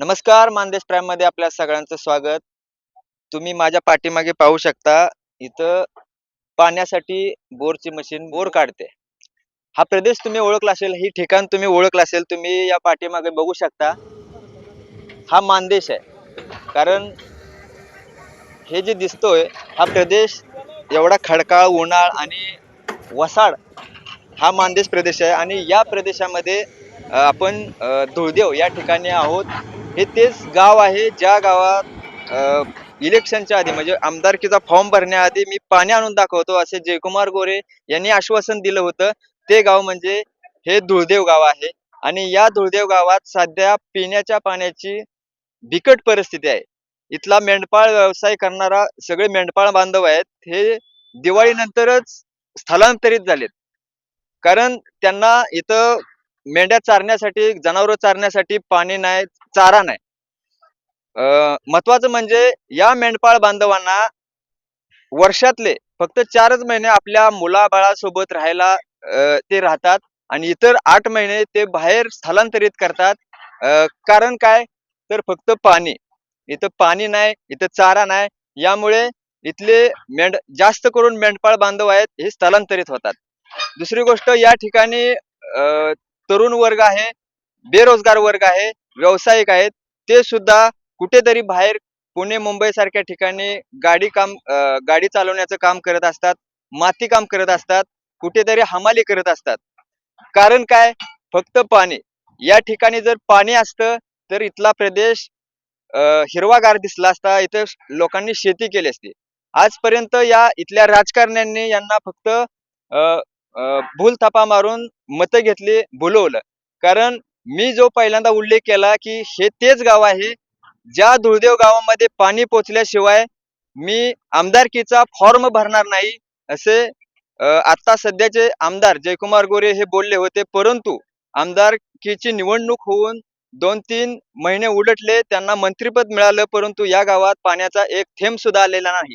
नमस्कार मानदेश प्राईममध्ये आपल्या सगळ्यांचं स्वागत. तुम्ही माझ्या पाठीमागे पाहू शकता इथं पाण्यासाठी बोरची मशीन बोर काढते. हा प्रदेश तुम्ही ओळखला असेल ही ठिकाण तुम्ही ओळखला असेल तुम्ही या पाठीमागे बघू शकता. हा मानदेश आहे. कारण हे जे दिसतोय हा प्रदेश एवढा खडकाळ उन्हाळ आणि वसाड हा मानदेश प्रदेश आहे. आणि या प्रदेशामध्ये आपण धुळदेव या ठिकाणी आहोत. हे तेच गाव आहे ज्या गावात इलेक्शनच्या आधी म्हणजे आमदारकीचा फॉर्म भरण्याआधी मी पाणी आणून दाखवतो असे जयकुमार गोरे यांनी आश्वासन दिलं होतं. ते गाव म्हणजे हे धुळदेव गाव आहे. आणि या धुळदेव गावात सध्या पिण्याच्या पाण्याची बिकट परिस्थिती आहे. इथला मेंढपाळ व्यवसाय करणारा सगळे मेंढपाळ बांधव आहेत. हे दिवाळीनंतरच स्थलांतरित झालेत. कारण त्यांना इथं मेंढ्या चारण्यासाठी जनावरं चारण्यासाठी पाणी नाही चारा नाही. अं, महत्वाचं म्हणजे या मेंढपाळ बांधवांना वर्षातले फक्त चारच महिने आपल्या मुलाबाळासोबत राहायला अं, ते राहतात आणि इतर आठ महिने ते बाहेर स्थलांतरित करतात. अं, कारण काय? तर फक्त पाणी. इथं पाणी नाही इथं चारा नाही. यामुळे इथले मेंढ जास्त करून मेंढपाळ बांधव आहेत हे स्थलांतरित होतात. दुसरी गोष्ट या ठिकाणी अं, तरुण वर्ग आहे बेरोजगार वर्ग आहे व्यावसायिक आहेत ते सुद्धा कुठेतरी बाहेर पुणे मुंबई सारख्या ठिकाणी गाडी काम गाडी चालवण्याचं काम करत असतात माती काम करत असतात कुठेतरी हमाली करत असतात. कारण काय? फक्त पाणी. या ठिकाणी जर पाणी असतं तर इथला प्रदेश अं, हिरवागार दिसला असता इथं लोकांनी शेती केली असती. आजपर्यंत या इथल्या राजकारण्यांनी यांना फक्त अं, अं, भूलथापा मारून मतं घेतली बोलवलं. कारण मी जो पहिल्यांदा उल्लेख केला की हे तेच गाव आहे ज्या दुर्देव गावामध्ये पाणी पोचल्याशिवाय मी आमदारकीचा फॉर्म भरणार नाही असे आता सध्याचे आमदार जयकुमार गोरे हे बोलले होते. परंतु आमदारकीची निवडणूक होऊन दोन तीन महिने उलटले त्यांना मंत्रीपद मिळालं परंतु या गावात पाण्याचा एक थेंब सुद्धा आलेला नाही.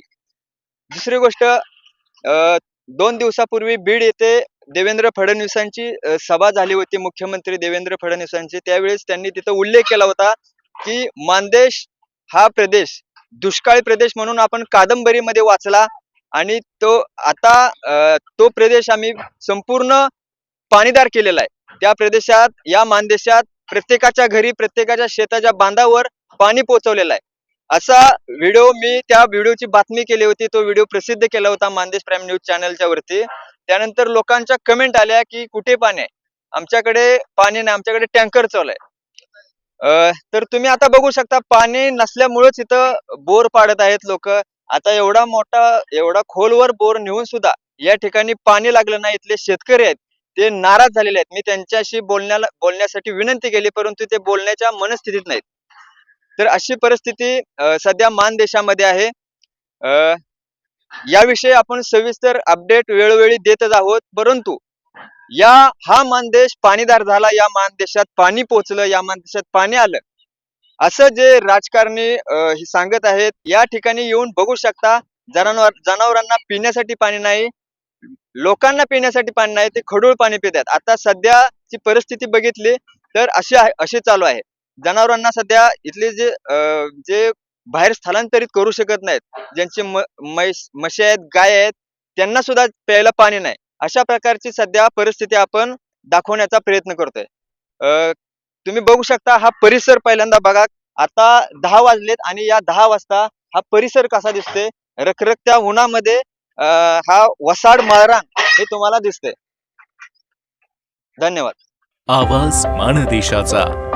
दुसरी गोष्ट अं, दोन दिवसापूर्वी बीड येथे देवेंद्र फडणवीसांची सभा झाली होती मुख्यमंत्री देवेंद्र फडणवीसांची. त्यावेळेस त्यांनी तिथं उल्लेख केला होता की मानदेश हा प्रदेश दुष्काळी प्रदेश म्हणून आपण कादंबरीमध्ये वाचला आणि तो आता तो प्रदेश आम्ही संपूर्ण पाणीदार केलेला आहे. त्या प्रदेशात या मानदेशात प्रत्येकाच्या घरी प्रत्येकाच्या शेताच्या बांधावर पाणी पोचवलेलं आहे. असा व्हिडिओ मी त्या व्हिडिओची बातमी केली होती तो व्हिडिओ प्रसिद्ध केला होता मानदेश प्राईम न्यूज चॅनलच्या वरती. त्यानंतर लोकांच्या कमेंट आल्या की कुठे पाणी आहे? आमच्याकडे पाणी नाही आमच्याकडे टँकर चालू आहे. अं, तर तुम्ही आता बघू शकता पाणी नसल्यामुळेच इथं बोर पाडत आहेत लोक. आता एवढा मोठा एवढा खोलवर बोर नेऊन सुद्धा या ठिकाणी पाणी लागलं नाही इथले शेतकरी आहेत. ते नाराज झालेले आहेत. मी त्यांच्याशी बोलण्याला बोलण्यासाठी विनंती केली परंतु ते बोलण्याच्या मनस्थितीत नाहीत. तर अशी परिस्थिती अं, सध्या मान देशामध्ये आहे. अं, याविषयी आपण सविस्तर अपडेट वेळोवेळी देतच आहोत. परंतु या हा मानदेश पाणीदार झाला या मानदेशात पाणी पोचलं या मानदेशात पाणी आलं. असं जे राजकारणी अं, हे सांगत आहेत या ठिकाणी येऊन बघू शकता जनावर जनावरांना पिण्यासाठी पाणी नाही लोकांना पिण्यासाठी पाणी नाही ते खडूळ पाणी पितात. आता सध्याची परिस्थिती बघितली तर अशी आहे अशी चालू आहे. जनावरांना सध्या इथले जे जे बाहेर स्थलांतरित करू शकत नाहीत ज्यांचे म्हैस म्हशी आहेत गाय आहेत त्यांना सुद्धा प्यायला पाणी नाही. अशा प्रकारची सध्या परिस्थिती आपण दाखवण्याचा प्रयत्न करतोय. अं, तुम्ही बघू शकता हा परिसर पहिल्यांदा बघा. आता दहा वाजलेत आणि या दहा वाजता हा परिसर कसा दिसतोय? रखरखत्या उन्हामध्ये हा वसाड माळरान हे तुम्हाला दिसतंय. धन्यवाद. आवाज माणदेशाचा